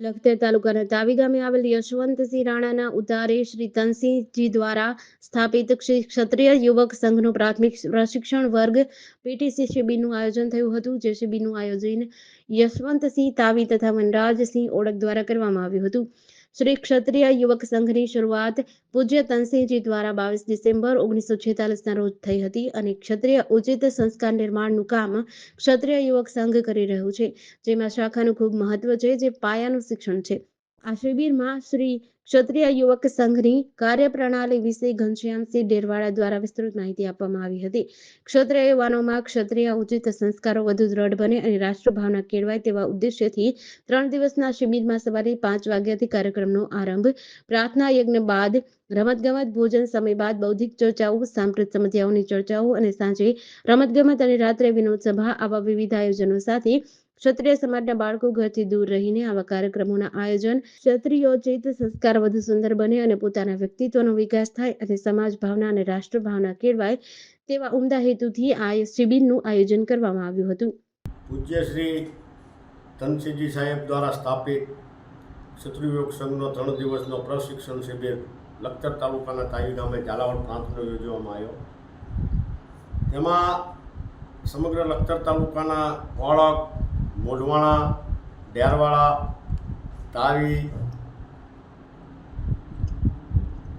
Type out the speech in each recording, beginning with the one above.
લખતર તાલુકાના તાવી ગામે આવેલ યશવંતસિંહ રાણાના ઉતારે શ્રી તનસિંહજી દ્વારા સ્થાપિત શ્રી ક્ષત્રિય યુવક સંઘનો પ્રાથમિક પ્રશિક્ષણ વર્ગ પીટીસી શિબિરનું આયોજન થયું હતું, જે શિબિરનું આયોજન યશવંતસિંહ તાવી તથા વનરાજસિંહ ઓળખ દ્વારા કરવામાં આવ્યું હતું. શ્રી ક્ષત્રિય યુવક સંઘની શરૂઆત પૂજ્ય તનસિંહજી દ્વારા બાવીસ ડિસેમ્બર ઓગણીસો છેતાલીસના રોજ થઈ હતી અને ક્ષત્રિય ઉચિત સંસ્કાર નિર્માણનું કામ ક્ષત્રિય યુવક સંઘ કરી રહ્યું છે. જેમાં શાખાનું ખૂબ મહત્વ છે, જે પાયાનું શિક્ષણ છે. આ શિબિરમાં શ્રી ક્ષત્રિય યુવક સંઘની કાર્યપ્રણાલી વિશે ઘનશ્યામસિંહ ડેરવાડા દ્વારા વિસ્તૃત માહિતી આપવામાં આવી હતી. ક્ષત્રિય યુવાનોમાં ક્ષત્રિય ઉચિત સંસ્કારો વધુ દ્રઢ બને અને રાષ્ટ્રભાવના કેળવાય તેવા ઉદ્દેશ્યથી ત્રણ દિવસના શિબિરમાં સવારે પાંચ વાગ્યાથી કાર્યક્રમનો આરંભ, પ્રાર્થના યજ્ઞ બાદ, રમતગમત ભોજન સમય બાદ, બૌદ્ધિક ચર્ચાઓ, સાંપ્રત સમસ્યાઓની ચર્ચાઓ અને સાંજે રમતગમત અને રાત્રે વિનોદ સભા આવા વિવિધ આયોજનો સાથે ક્ષત્રિય સમાજના બાળકો ઘરથી દૂર રહીને આવા કાર્યક્રમોના આયોજન ક્ષત્રિયોચિત સંસ્કાર વધુ સુંદર બને અને પોતાના વ્યક્તિત્વનો વિકાસ થાય અને સમાજ ભાવના અને રાષ્ટ્ર ભાવના કેળવાય તેવા ઉમદા હેતુથી આ શિબિરનું આયોજન કરવામાં આવ્યું હતું. પૂજ્ય શ્રી ધનસિંહજી સાહેબ દ્વારા સ્થાપિત ક્ષત્રિયોગ સંઘનો ત્રણ દિવસનો પ્રશિક્ષણ શિબિર લખતર તાલુકાના તાવી ગામે ઝાલાવાડ પ્રાંતનો યોજવામાં આવ્યો. તેમાં સમગ્ર લખતર તાલુકાના ઓળખ મોઢવાણા, ડેરવાળા, તાવી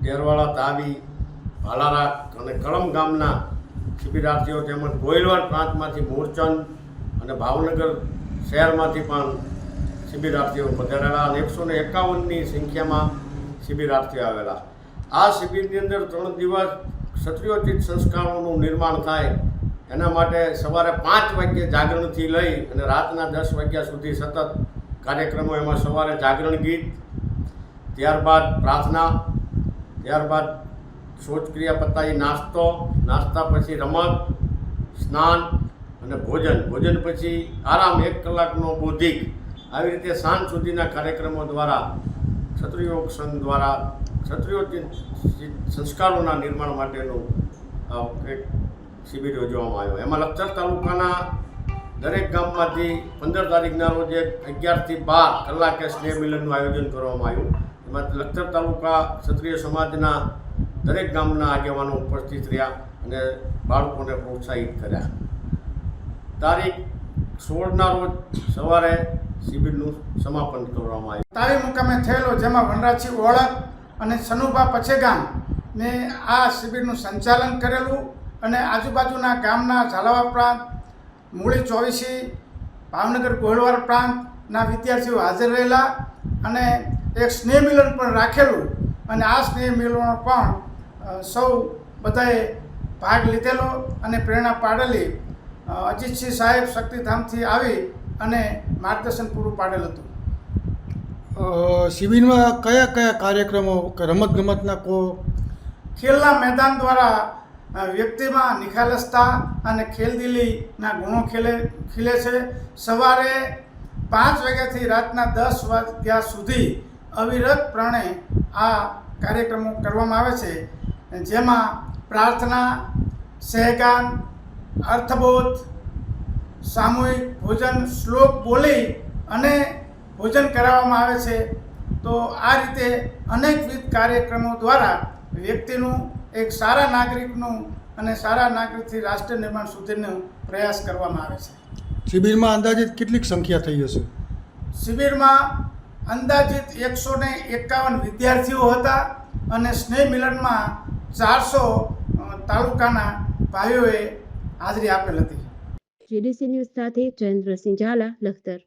ડેરવાળા, તાવી ભાલારા અને કળમ ગામના શિબિરાર્થીઓ તેમજ ગોયલવાડ પ્રાંતમાંથી મૂળચંદ અને ભાવનગર શહેરમાંથી પણ શિબિરાર્થીઓ પધારેલા અને એકસો ને એકાવનની સંખ્યામાં શિબિરાર્થીઓ આવેલા. આ શિબિરની અંદર ત્રણ દિવસ ક્ષત્રિયોચિત સંસ્કારોનું નિર્માણ થાય એના માટે સવારે પાંચ વાગ્યે જાગરણથી લઈ અને રાતના દસ વાગ્યા સુધી સતત કાર્યક્રમો એમાં સવારે જાગરણ ગીત, ત્યારબાદ પ્રાર્થના, ત્યારબાદ શૌચક્રિયા પતાવી નાસ્તો, નાસ્તા પછી રમત, સ્નાન અને ભોજન. ભોજન પછી આરામ એક કલાકનો બૌદ્ધિક. આવી રીતે સાંજ સુધીના કાર્યક્રમો દ્વારા ક્ષત્રિયોગ સંઘ દ્વારા ક્ષત્રિયો સંસ્કારોના નિર્માણ માટેનું એક શિબિર યોજવામાં આવ્યો. એમાં લખતર તાલુકાના દરેક ગામમાંથી પંદર તારીખના રોજ એક અગિયારથી બાર કલાકે સ્નેહ મિલનનું આયોજન કરવામાં આવ્યું. એમાં લખતર તાલુકા ક્ષત્રિય સમાજના દરેક ગામના આગેવાનો ઉપસ્થિત રહ્યા અને બાળકોને પ્રોત્સાહિત કર્યા. તારીખ સોળના રોજ સવારે શિબિરનું સમાપન કરવામાં આવ્યું. તાવી મુકામે થયેલો જેમાં વનરાજી ઓળખ અને સનુભા પછેગામ ને આ શિબિરનું સંચાલન કરેલું અને આજુબાજુના ગામના ઝાલાવા પ્રાંત મૂળી ચોવીસી ભાવનગર કોહળવાર પ્રાંતના વિદ્યાર્થીઓ હાજર રહેલા અને એક સ્નેહ મિલન પણ રાખેલું અને આ સ્નેહ મિલનમાં પણ સૌ બધાએ ભાગ લીધેલો અને પ્રેરણા પાડેલી અજીતસિંહ સાહેબ શક્તિધામથી આવી અને માર્ગદર્શન પૂરું પાડેલ હતું. શિબિરમાં કયા કયા કાર્યક્રમો રમતગમતના કો? ખેલના મેદાન દ્વારા વ્યક્તિમાં નિખાલસતા અને ખેલદિલીના ગુણો ખેલે, ખીલે છે. સવારે પાંચ વાગ્યાથી રાતના દસ વાગ્યા સુધી અવિરતપણે આ કાર્યક્રમો કરવામાં આવે છે. જેમાં પ્રાર્થના સહેગાન અર્થબોધ, સામૂહિક ભોજન, શ્લોક બોલી અને ભોજન કરાવવામાં આવે છે. તો આ રીતે અનેકવિધ કાર્યક્રમો દ્વારા વ્યક્તિનું એક સારા નાગરિકનું અને સારા નાગરિકથી રાષ્ટ્ર નિર્માણ સુધીનો પ્રયાસ કરવામાં આવે છે. શિબિરમાં અંદાજિત કેટલીક સંખ્યા થઈ હશે? શિબિરમાં અંદાજિત એકસો ને એકાવન વિદ્યાર્થીઓ હતા અને સ્નેહ મિલનમાં ચારસો તાલુકાના ભાઈઓએ હાજરી આપેલ હતી. જીડીસી ન્યૂઝ સાથે જયેન્દ્રસિંહ ઝાલા લખતર.